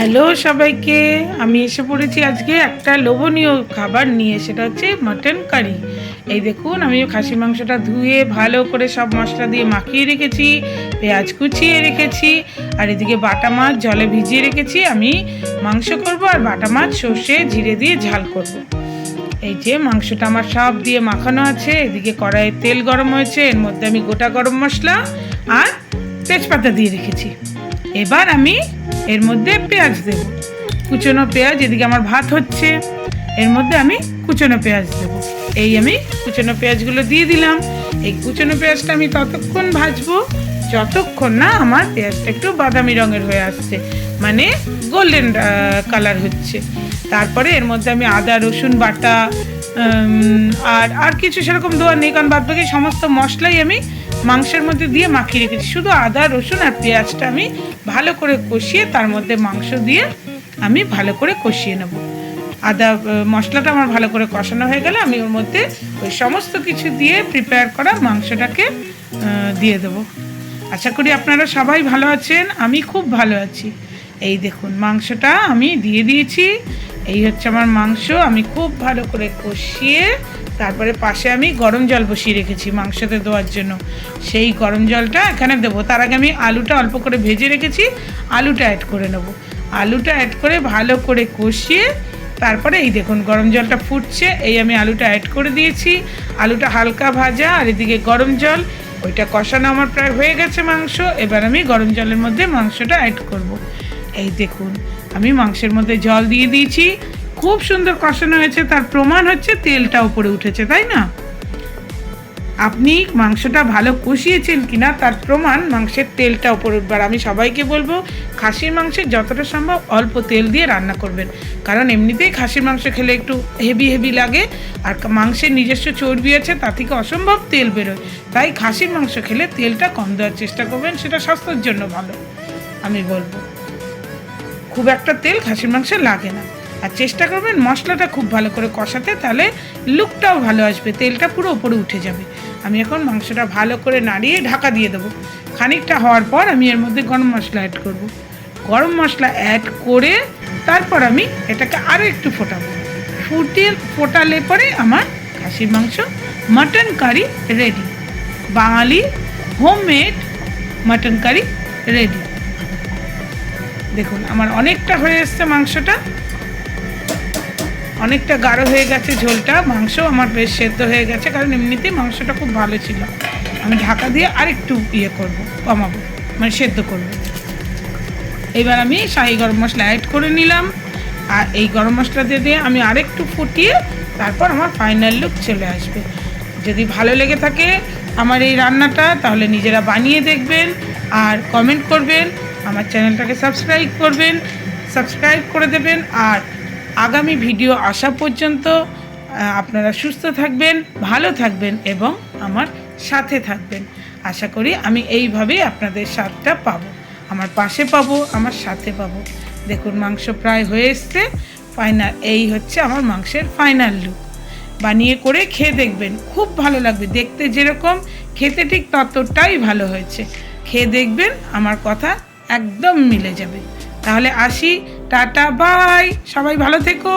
Hello সবাইকে, আমি এসে পড়েছি আজকে একটা লোভনীয় খাবার নিয়ে, সেটা হচ্ছে মাটন কারি এই দেখুন, আমি খাসি মাংসটা ধুয়ে ভালো করে সব মশলা দিয়ে মাখিয়ে রেখেছি, পেঁয়াজ কুচিয়ে রেখেছি, আর এদিকে বাটা মাছ জলে ভিজিয়ে রেখেছি, আমি মাংস করব আর বাটা মাছ সর্ষে জিরে দিয়ে ঝাল করব। এই যে মাংসটা আমার সব দিয়ে মাখানো আছে, এদিকে কড়াইয়ে তেল গরম হয়েছে, এর মধ্যে আমি গোটা গরম মশলা আর তেজপাতা দিয়ে রেখেছি এবার আমি এর মধ্যে পেঁয়াজ দেব। কুচনো পেঁয়াজ, এদিকে আমার ভাত হচ্ছে। এর মধ্যে আমি কুচনো পেঁয়াজ দেব। এই আমি কুচনো পেঁয়াজগুলো দিয়ে দিলাম। এই কুচনো পেঁয়াজটা আমি ততক্ষণ ভাজবো, যতক্ষণ না আমার পেঁয়াজটা একটু বাদামি রঙের হয়ে আসছে মানে গোল্ডেন কালার হচ্ছে। তারপরে এর মধ্যে আমি আদা, রসুন বাটা আর আর কিছু সেরকম দেওয়ার নেই, কারণ বাদ বাকি সমস্ত মশলাই আমি মাংসের মধ্যে দিয়ে মাখিয়ে রেখেছি। শুধু আদা, রসুন আর পেঁয়াজটা আমি ভালো করে কষিয়ে তার মধ্যে মাংস দিয়ে আমি ভালো করে কষিয়ে নেব। আদা মশলাটা আমার ভালো করে কষানো হয়ে গেলে আমি ওর মধ্যে ওই সমস্ত কিছু দিয়ে প্রিপেয়ার করা মাংসটাকে দিয়ে দেবো। আশা করি আপনারা সবাই ভালো আছেন, আমি খুব ভালো আছি। এই দেখুন, মাংসটা আমি দিয়ে দিয়েছি। এই হচ্ছে আমার মাংস, আমি খুব ভালো করে কষিয়ে তারপরে পাশে আমি গরম জল বসিয়ে রেখেছি মাংসতে দেওয়ার জন্য। সেই গরম জলটা এখানে দেবো। তার আগে আমি আলুটা অল্প করে ভেজে রেখেছি, আলুটা অ্যাড করে নেব। আলুটা অ্যাড করে ভালো করে কষিয়ে তারপরে এই দেখুন গরম জলটা ফুটছে, এই আমি আলুটা অ্যাড করে দিয়েছি। আলুটা হালকা ভাজা আর এদিকে গরম জল, ওইটা কষানো আমার প্রায় হয়ে গেছে মাংস। এবার আমি গরম জলের মধ্যে মাংসটা অ্যাড করব। এই দেখুন, আমি মাংসের মধ্যে জল দিয়ে দিয়েছি। খুব সুন্দর কষানো হয়েছে, তার প্রমাণ হচ্ছে তেলটা উপরে উঠেছে, তাই না? আপনি মাংসটা ভালো কষিয়েছেন কিনা, তার প্রমাণ মাংসের তেলটা উপরে উঠবার। আমি সবাইকে বলব, খাসির মাংসে যতটা সম্ভব অল্প তেল দিয়ে রান্না করবেন। কারণ এমনিতেই খাসির মাংস খেলে একটু হেভি হেভি লাগে, আর মাংসের নিজস্ব চর্বি আছে, তা থেকে অসম্ভব তেল বেরোয়। তাই খাসির মাংস খেলে তেলটা কম দেওয়ার চেষ্টা করবেন, সেটা স্বাস্থ্যের জন্য ভালো, আমি বলব। খুব একটা তেল খাসির মাংসে লাগে না। আর চেষ্টা করবেন মশলাটা খুব ভালো করে কষাতে, তাহলে লুকটাও ভালো আসবে, তেলটা পুরো ওপরে উঠে যাবে। আমি এখন মাংসটা ভালো করে নাড়িয়ে ঢাকা দিয়ে দেবো। খানিকটা হওয়ার পর আমি এর মধ্যে গরম মশলা অ্যাড করব। গরম মশলা অ্যাড করে তারপর আমি এটাকে আরও একটু ফোটাবো। ফুটিয়ে ফোটালে পরে আমার খাসির মাংস mutton curry ready Bangali homemade mutton curry ready দেখুন, আমার অনেকটা হয়ে এসছে মাংসটা। অনেকটা গাঢ় হয়ে গেছে ঝোলটা মাংস আমার বেশ সেদ্ধ হয়ে গেছে, কারণ এমনিতেই মাংসটা খুব ভালো ছিল। আমি ঢাকা দিয়ে আরেকটু ইয়ে করব, কমাবো মানে সেদ্ধ করব। এবার আমি শাহি গরম মশলা অ্যাড করে নিলাম, আর এই গরম মশলা দিয়ে দিয়ে আমি আরেকটু ফুটিয়ে তারপর আমার ফাইনাল লুক চলে আসবে। যদি ভালো লেগে থাকে আমার এই রান্নাটা, তাহলে নিজেরা বানিয়ে দেখবেন আর কমেন্ট করবেন, আমার চ্যানেলটাকে সাবস্ক্রাইব করবেন সাবস্ক্রাইব করে দেবেন, আর আগামী ভিডিও আসা পর্যন্ত আপনারা সুস্থ থাকবেন, ভালো থাকবেন এবং আমার সাথে থাকবেন। আশা করি আমি এইভাবেই আপনাদের স্বাদটা পাবো। আমার পাশে পাবো, আমার সাথে পাবো। দেখুন, মাংস প্রায় হয়ে এসছে। ফাইনাল, এই হচ্ছে আমার মাংসের ফাইনাল লুক। বানিয়ে করে খেয়ে দেখবেন। খুব ভালো লাগবে। দেখতে যেরকম, খেতে ঠিক ততটাই ভালো হয়েছে। খেয়ে দেখবেন, আমার কথা একদম মিলে যাবে। তাহলে আসি টাটা বাই। সবাই ভালো থেকো।